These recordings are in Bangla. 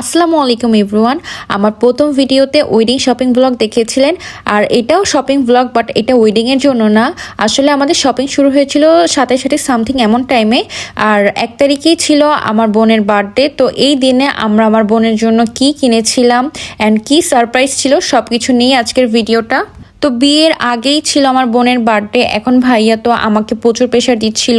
আসসালামু আলাইকুম এভরিওয়ান আমার প্রথম ভিডিওতে ওয়েডিং শপিং ব্লগ দেখেছিলেন আর এটাও শপিং ব্লগ বাট এটা ওয়েডিংয়ের জন্য না। আসলে আমাদের শপিং শুরু হয়েছিল সাথে সাথে সামথিং এমন টাইমে আর এক তারিখেই ছিল আমার বোনের বার্থডে তো এই দিনে আমরা আমার বোনের জন্য কি কিনেছিলাম অ্যান্ড কি সারপ্রাইজ ছিল সব কিছু নিয়ে আজকের ভিডিওটা। তো বিয়ের আগেই ছিল আমার বোনের বার্থডে এখন ভাইয়া তো আমাকে প্রচুর প্রেশার দিচ্ছিল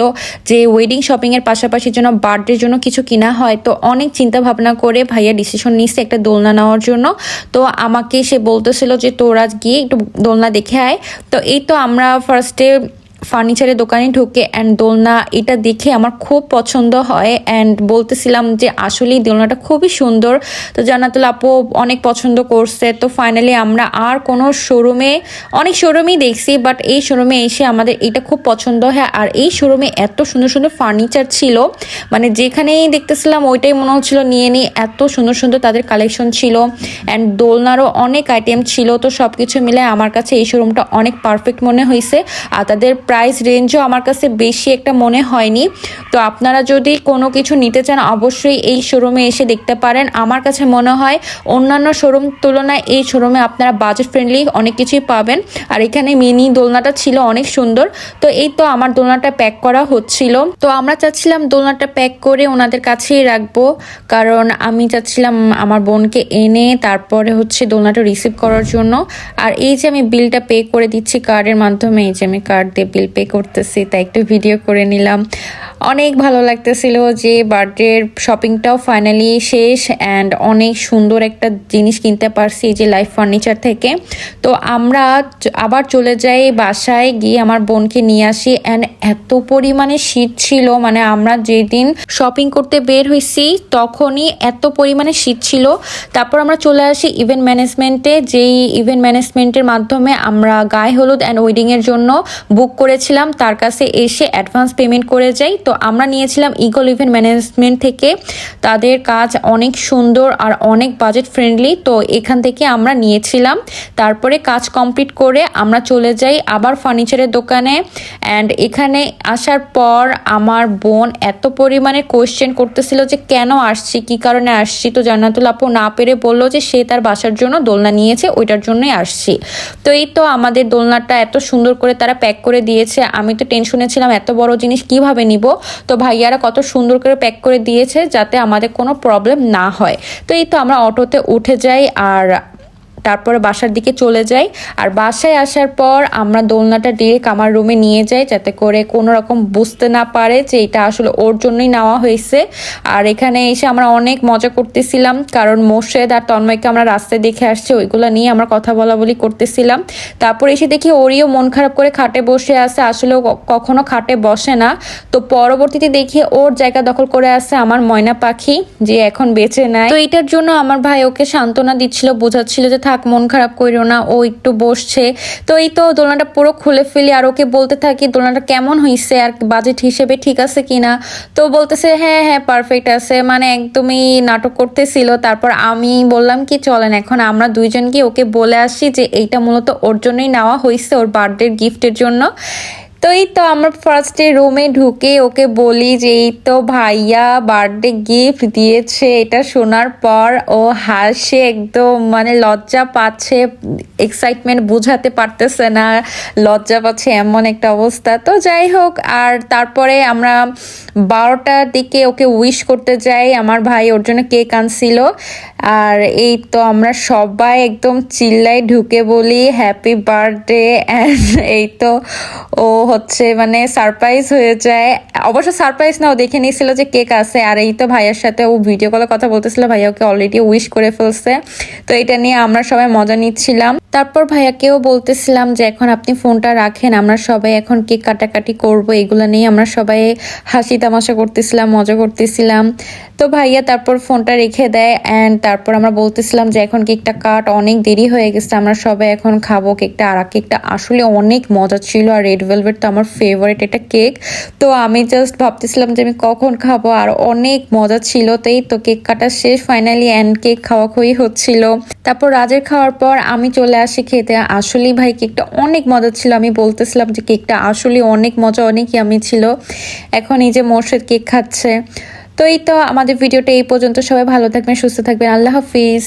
যে ওয়েডিং শপিংয়ের পাশাপাশি যেন বার্থডের জন্য কিছু কিনা হয়। তো অনেক চিন্তা ভাবনা করে ভাইয়া ডিসিশন নিচ্ছে একটা দোলনা নেওয়ার জন্য। তো আমাকে সে বলতেছিল যে তোরা গিয়ে একটু দোলনা দেখে আয়। তো এই তো আমরা ফার্স্টে ফার্নিচারের দোকানে ঢুকে অ্যান্ড দোলনা এটা দেখে আমার খুব পছন্দ হয় অ্যান্ড বলতেছিলাম যে আসলেই দোলনাটা খুবই সুন্দর। তো জানাতুল আপু অনেক পছন্দ করছে। তো ফাইনালি আমরা আর কোনো শোরুমে অনেক শোরুমই দেখছি বাট এই শোরুমে এসে আমাদের এটা খুব পছন্দ হয়। আর এই শোরুমে এত সুন্দর সুন্দর ফার্নিচার ছিল মানে যেখানেই দেখতেছিলাম ওইটাই মনে হচ্ছিল নিয়ে নিই এত সুন্দর সুন্দর তাদের কালেকশন ছিল অ্যান্ড দোলনারও অনেক আইটেম ছিল। তো সব কিছু মিলে আমার কাছে এই শোরুমটা অনেক পারফেক্ট মনে হয়েছে আর তাদের প্রাইস রেঞ্জও আমার কাছে বেশি একটা মনে হয়নি। তো আপনারা যদি কোনো কিছু নিতে চান, অবশ্যই এই শোরুমে এসে দেখতে পারেন। আমার কাছে মনে হয় অন্যান্য শোরুম তুলনায় এই শোরুমে আপনারা বাজেট ফ্রেন্ডলি অনেক কিছুই পাবেন। আর এখানে মিনি দোলনাটা ছিল অনেক সুন্দর। তো এই তো আমার দোলনাটা প্যাক করা হচ্ছিল। তো আমরা চাচ্ছিলাম দোলনাটা প্যাক করে ওনাদের কাছেই রাখব। কারণ আমি চাচ্ছিলাম আমার বোনকে এনে তারপরে হচ্ছে দোলনাটা রিসিভ করার জন্য। আর এই যে আমি বিলটা পে করে দিচ্ছি কার্ডের মাধ্যমে, এই যে আমি কার্ড দিয়ে বিল পে করতেছি তাই একটু ভিডিও করে নিলাম। অনেক ভালো লাগতেছিল যে বার্থডের শপিংটাও ফাইনালি শেষ অ্যান্ড অনেক সুন্দর একটা জিনিস কিনতে পারছি যে লাইফ ফার্নিচার থেকে। তো আমরা আবার চলে যাই বাসায় গিয়ে আমার বোনকে নিয়ে আসি অ্যান্ড এত পরিমাণে শীত ছিল মানে আমরা যেদিন শপিং করতে বের হয়েছি তখনই এত পরিমাণে শীত ছিল। তারপর আমরা চলে আসি ইভেন্ট ম্যানেজমেন্টে যেই ইভেন্ট ম্যানেজমেন্টের মাধ্যমে আমরা গায়ে হলুদ অ্যান্ড ওয়েডিংয়ের জন্য বুক করেছিলাম। তার কাছে এসে অ্যাডভান্স পেমেন্ট করে যাই। তো আমরা নিয়েছিলাম ইগল ইভেন্ট ম্যানেজমেন্ট থেকে। তাদের কাজ অনেক সুন্দর আর অনেক বাজেট ফ্রেন্ডলি তো এখান থেকে আমরা নিয়েছিলাম। তারপরে কাজ কমপ্লিট করে আমরা চলে যাই আবার ফার্নিচারের দোকানে। অ্যান্ড এখানে আসার পর আমার বোন এত পরিমাণে কোয়েশ্চেন করতেছিল যে কেন আসছি, কি কারণে আসছি? তো জান্নাতুল আপু না পেরে বলল যে সে তার বাসার জন্য দোলনা নিয়েছে, ওইটার জন্যই আসছি। তো এই তো আমাদের দোলনাটা এত সুন্দর করে তারা প্যাক করে দিয়েছে। আমি তো টেনশনে ছিলাম, এত বড় জিনিস কীভাবে নিব? তো ভাইয়ারা কত সুন্দর করে প্যাক করে দিয়েছে যাতে আমাদের কোনো প্রবলেম না হয়। তো এই তো আমরা অটোতে উঠে যাই আর তারপরে বাসার দিকে চলে যাই। আর বাসায় আসার পর আমরা দোলনাটা ডিরেক্ট আমার রুমে নিয়ে যাই যাতে করে কোনো রকম বুঝতে না পারে যে এটা আসলে ওর জন্যই নেওয়া হয়েছে। আর এখানে এসে আমরা অনেক মজা করতেছিলাম, কারণ মোর্শেদ আর তন্ময়কে আমরা রাস্তায় দেখে আসছি, ওইগুলো নিয়ে আমরা কথা বলা বলি করতেছিলাম। তারপর এসে দেখি ওরিও মন খারাপ করে খাটে বসে আছে, আসলে ও কখনো খাটে বসে না। তো পরবর্তীতে দেখি ওর জায়গা দখল করে আছে আমার ময়না পাখি, যে এখন বেঁচে নাই। তো এটার জন্য আমার ভাই ওকে সান্ত্বনা দিচ্ছিল, বোঝাচ্ছিল যে থাক, মন খারাপ করিও না, ও একটু বসছে। তো এই তো দোলনাটা পুরো খুলে ফেলি আর ওকে বলতে থাকি, দোলনাটা কেমন হয়েছে আর বাজেট হিসেবে ঠিক আছে কিনা? তো বলতেছে হ্যাঁ হ্যাঁ পারফেক্ট আছে। মানে একদমই নাটক করতেছিল। তারপর আমি বললাম কি, চলেন, এখন আমরা দুইজনকে ওকে বলে আসি যে এইটা মূলত ওর জন্যই নেওয়া হয়েছে ওর বার্থডের গিফটের জন্য। তো এই তো আমরা ফার্স্টে রুমে ঢুকে ওকে বলি যে, এই তো ভাইয়া বার্থডে গিফট দিয়েছে। এটা শোনার পর ও হাসে একদম মানে লজ্জা পাচ্ছে এক্সাইটমেন্ট বোঝাতে পারতেছে না, লজ্জা পাচ্ছে এমন একটা অবস্থা। তো যাই হোক, আর তারপরে আমরা বারোটার দিকে ওকে উইশ করতে যাই, আমার ভাই ওর জন্য কেক আনছিল। আর এই তো আমরা সবাই একদম চিল্লাই ঢুকে বলি হ্যাপি বার্থডে অ্যান্ড এই তো ও হচ্ছে মানে সারপ্রাইজ হয়ে যায়। অবশ্য সারপ্রাইজ না, ও দেখে নিয়েছিল যে কেক আছে আর এই তো ভাইয়ার সাথে ও ভিডিও কলে কথা বলতেছিল, ভাইয়া ওকে অলরেডি উইশ করে ফেলছে। তো এটা নিয়ে আমরা সবাই মজা নিচ্ছিলাম। তারপর ভাইয়াকেও বলতেছিলাম যে, এখন আপনি ফোনটা রাখেন, আমরা সবাই এখন কেক কাটাকাটি করব। এগুলো নিয়ে আমরা সবাই হাসি তামাশা করতেছিলাম, মজা করতেছিলাম। তো ভাইয়া তারপর ফোনটা রেখে দেয় অ্যান্ড তারপর আমরা বলতেছিলাম যে এখন কেকটা কাট, অনেক দেরি হয়ে গেছে, আমরা সবাই এখন খাব কেকটা। আর কেকটা আসলে অনেক মজা ছিল আর রেড ভেলভেট তো আমার ফেভারিট এটা কেক। তো আমি জাস্ট ভাবতেছিলাম যে আমি কখন খাব আর অনেক মজা ছিল। তাই তো কেক কাটা শেষ ফাইনালি অ্যান্ড কেক খাওয়া খুবই হচ্ছিল। তারপর রাজের খাওয়ার পর আমি চলে আসি খেতে। আসলেই ভাই কেকটা অনেক মজা ছিল। আমি বলতেছিলাম যে কেকটা আসলে অনেক মজা, অনেক ইয়ামি ছিল। এখন এই যে মোর্শেদ কেক খাচ্ছে। তো এই তো আমাদের ভিডিওটা এই পর্যন্ত। সবাই ভালো থাকবেন সুস্থ থাকবেন। আল্লাহ হাফিজ।